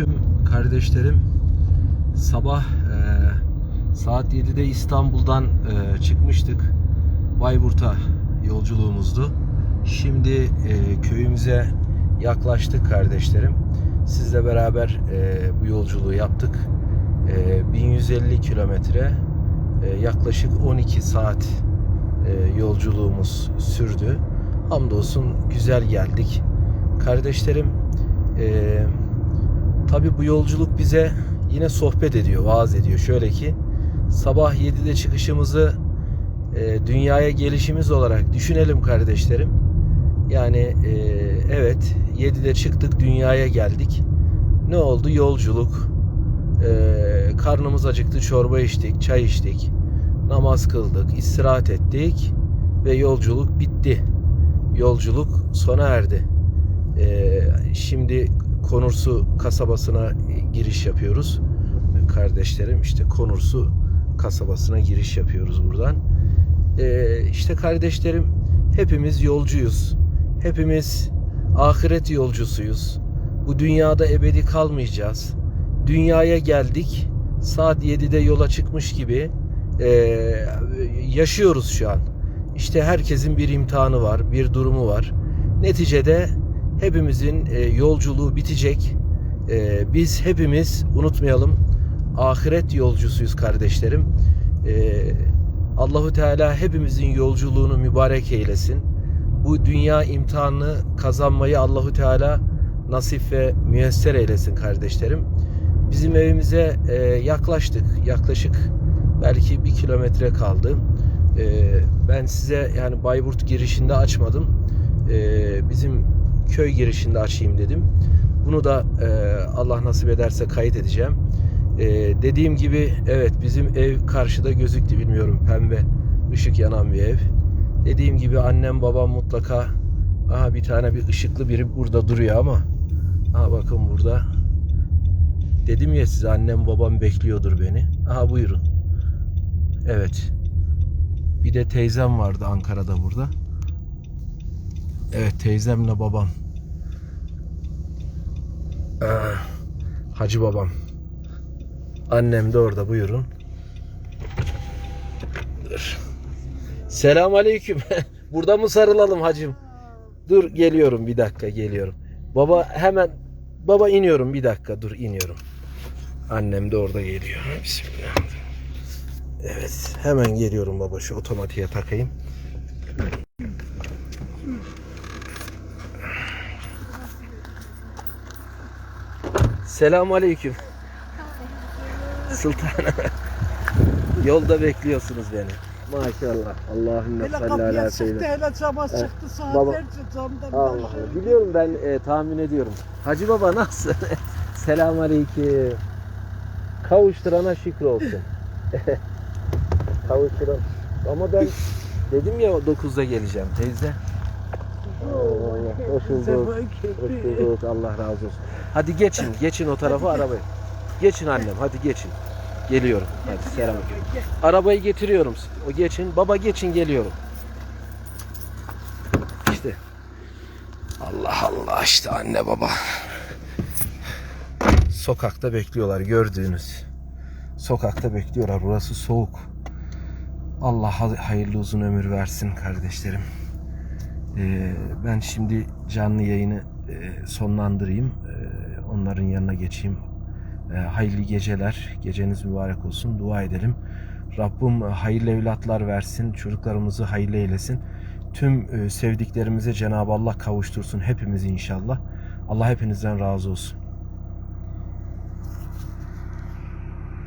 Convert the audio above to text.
Selamünaleyküm kardeşlerim. Sabah e, saat 7'de İstanbul'dan e, çıkmıştık. Bayburt'a yolculuğumuzdu. Şimdi e, köyümüze yaklaştık kardeşlerim. Sizle beraber e, bu yolculuğu yaptık. E, 1150 kilometre e, yaklaşık 12 saat e, yolculuğumuz sürdü. Hamdolsun güzel geldik. Kardeşlerim e, tabi bu yolculuk bize yine sohbet ediyor, vaaz ediyor. Şöyle ki sabah 7'de çıkışımızı e, dünyaya gelişimiz olarak düşünelim kardeşlerim. Yani e, evet 7'de çıktık dünyaya geldik. Ne oldu? Yolculuk. E, karnımız acıktı, çorba içtik, çay içtik. Namaz kıldık, istirahat ettik ve yolculuk bitti. Yolculuk sona erdi. Ee, şimdi Konursu kasabasına giriş yapıyoruz. Kardeşlerim işte Konursu kasabasına giriş yapıyoruz buradan. Ee, işte kardeşlerim hepimiz yolcuyuz. Hepimiz ahiret yolcusuyuz. Bu dünyada ebedi kalmayacağız. Dünyaya geldik. Saat 7'de yola çıkmış gibi ee, yaşıyoruz şu an. İşte herkesin bir imtihanı var, bir durumu var. Neticede hepimizin e, yolculuğu bitecek. E, biz hepimiz unutmayalım ahiret yolcusuyuz kardeşlerim. E, Allahu Teala hepimizin yolculuğunu mübarek eylesin. Bu dünya imtihanını kazanmayı Allahu Teala nasip ve müyesser eylesin kardeşlerim. Bizim evimize yaklaştık. Yaklaşık belki bir kilometre kaldı. Ben size yani Bayburt girişinde açmadım. Bizim köy girişinde açayım dedim. Bunu da e, Allah nasip ederse kayıt edeceğim. E, dediğim gibi evet bizim ev karşıda gözüktü bilmiyorum pembe ışık yanan bir ev. Dediğim gibi annem babam mutlaka aha bir tane bir ışıklı biri burada duruyor ama aha bakın burada dedim ya size annem babam bekliyordur beni. Aha buyurun. Evet. Bir de teyzem vardı Ankara'da burada. Evet teyzemle babam. Ah, Hacı babam. Annem de orada buyurun. Dur. Selam aleyküm. Burada mı sarılalım hacım? Dur geliyorum bir dakika geliyorum. Baba hemen baba iniyorum bir dakika dur iniyorum. Annem de orada geliyor. Bismillah. Evet hemen geliyorum baba şu otomatiğe takayım. Selamun aleyküm. Sultanım. Yolda bekliyorsunuz beni. Maşallah. Allahümme salli ala çıktı, hele cama Evet. çıktı saatlerce camdan. Allah Allah. Biliyorum ben e, tahmin ediyorum. Hacı baba nasılsın? Selamun aleyküm. Kavuşturana şükür olsun. Kavuşturan. Ama ben dedim ya 9'da geleceğim teyze. Hoş bulduk. Hoş bulduk. Allah razı olsun. Hadi geçin. Geçin o tarafa arabayı. Geçin annem. Hadi geçin. Geliyorum. Hadi selam. Arabayı getiriyorum. O geçin. Baba geçin geliyorum. İşte. Allah Allah işte anne baba. Sokakta bekliyorlar gördüğünüz. Sokakta bekliyorlar. Burası soğuk. Allah hayırlı uzun ömür versin kardeşlerim. Ee, ben şimdi canlı yayını e, sonlandırayım. Ee, onların yanına geçeyim. Ee, hayırlı geceler. Geceniz mübarek olsun. Dua edelim. Rabbim hayırlı evlatlar versin. Çocuklarımızı hayırlı eylesin. Tüm e, sevdiklerimize Cenab-ı Allah kavuştursun hepimizi inşallah. Allah hepinizden razı olsun.